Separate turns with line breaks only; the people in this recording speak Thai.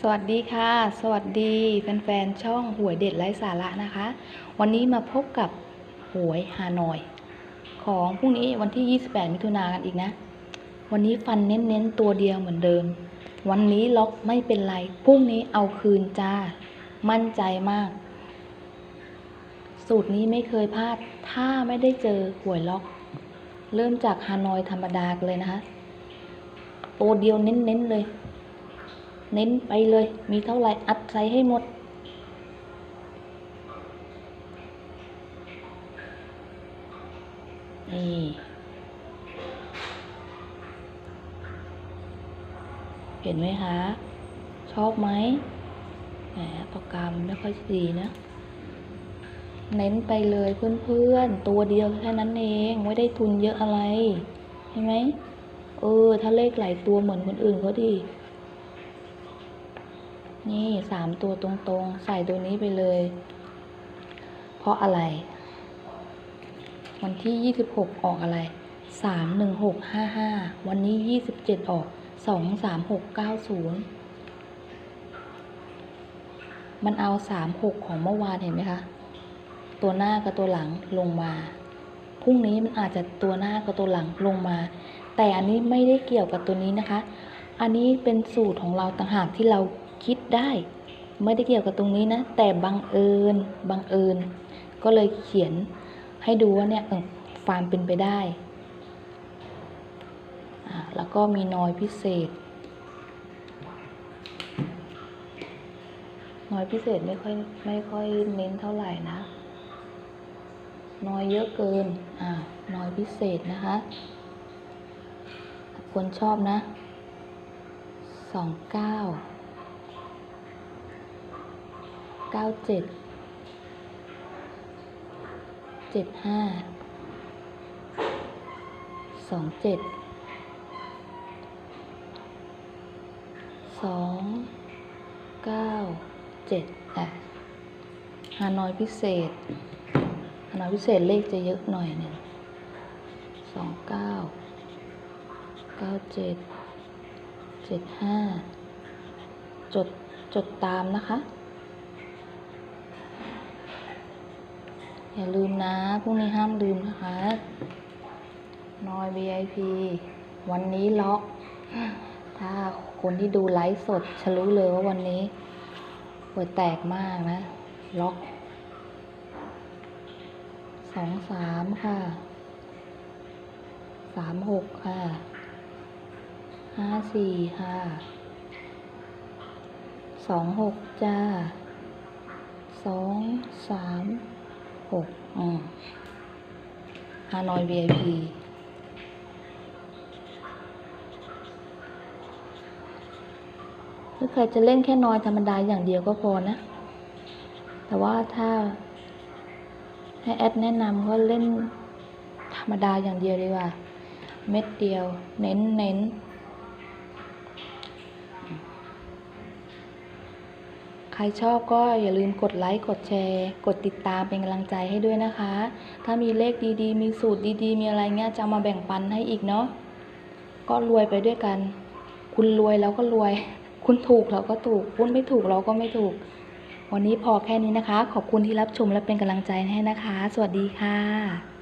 สวัสดีค่ะ สวัสดีแฟนๆ ช่องหวยเด็ดไร้สาระนะคะ วันนี้มาพบกับหวยฮานอย ของพรุ่งนี้วันที่ 28 มิถุนากันอีกนะ วันนี้ฟันเน้นๆ ตัวเดียวเหมือนเดิม วันนี้ล็อกไม่เป็นไร พรุ่งนี้เอาคืนจ้า มั่นใจมาก สูตรนี้ไม่เคยพลาด ถ้าไม่ได้เจอหวยล็อก เริ่มจากฮานอยธรรมดาเลยนะคะ ตัวเดียวเน้นๆเลย เน้นไปเลย มีเท่าไหร่อัดใส่ให้หมด นี่เห็นไหมคะ ชอบไหมแหมปากกามนไม่ค่อยดีนะ เน้นไปเลยเพื่อนๆ ตัวเดียวแค่นั้นเอง ไม่ได้ทุนเยอะอะไร ใช่ไหม เออ ถ้าเลขหลายตัวเหมือนคนอื่นเขาดี นี่สามตัวตรงๆ ใส่ตัวนี้ไปเลย เพราะอะไร วันที่ยี่สิบหกออกอะไรสามหนึ่งหกห้าห้าวันนี้ยี่สิบเจ็ดออกสองสามหกเก้าศูนย์มันเอาสามหกของเมื่อวานเห็นไหมคะ ตัวหน้ากับตัวหลังลงมา พรุ่งนี้มันอาจจะตัวหน้ากับตัวหลังลงมา แต่อันนี้ไม่ได้เกี่ยวกับตัวนี้นะคะ อันนี้เป็นสูตรของเราต่างหากที่เรา คิดได้ ไม่ได้เกี่ยวกับตรงนี้นะ แต่บังเอิญบังเอิญ ก็เลยเขียนให้ดูว่าเนี่ยเออความเป็นไปได้ แล้วก็มีนอยพิเศษ นอยพิเศษไม่ค่อยไม่ค่อยเน้นเท่าไหร่นะ นอยเยอะเกิน อ่านอยพิเศษนะคะคนชอบนะสองเก้า เก้าเจ็ดเจ็ดห้าสองเจ็ดสองเก้าเจ็ดอะฮานอยพิเศษฮานอยพิเศษเลขจะเยอะหน่อยหนึ่งสองเก้าเก้าเจ็ดเจ็ดห้าจดจดตามนะคะ อย่าลืมนะพรุ่งนี้ห้ามลืมนะคะนอย VIP วันนี้ล็อก ถ้าคนที่ดูไลฟ์สดจะรู้เลยว่าวันนี้หัวแตกมากนะ ล็อกสองสามค่ะสามหกค่ะห้าสี่ค่ะสองหกจ้าสองสาม หกอืมฮานอย VIP ถ้าใครจะเล่นแค่นอยธรรมดาอย่างเดียวก็พอนะ แต่ว่าถ้าให้แอดแนะนำก็เล่นธรรมดาอย่างเดียวดีกว่า เม็ดเดียว เน้นเน้น ใครชอบก็อย่าลืมกดไลค์ กดแชร์ กดติดตามเป็นกำลังใจให้ด้วยนะคะ ถ้ามีเลขดีๆ มีสูตรดีๆ มีอะไรเงี้ยจะมาแบ่งปันให้อีกเนาะ ก็รวยไปด้วยกัน คุณรวยเราก็รวย คุณถูกเราก็ถูก คุณไม่ถูกเราก็ไม่ถูก วันนี้พอแค่นี้นะคะ ขอบคุณที่รับชมและเป็นกำลังใจให้นะคะ สวัสดีค่ะ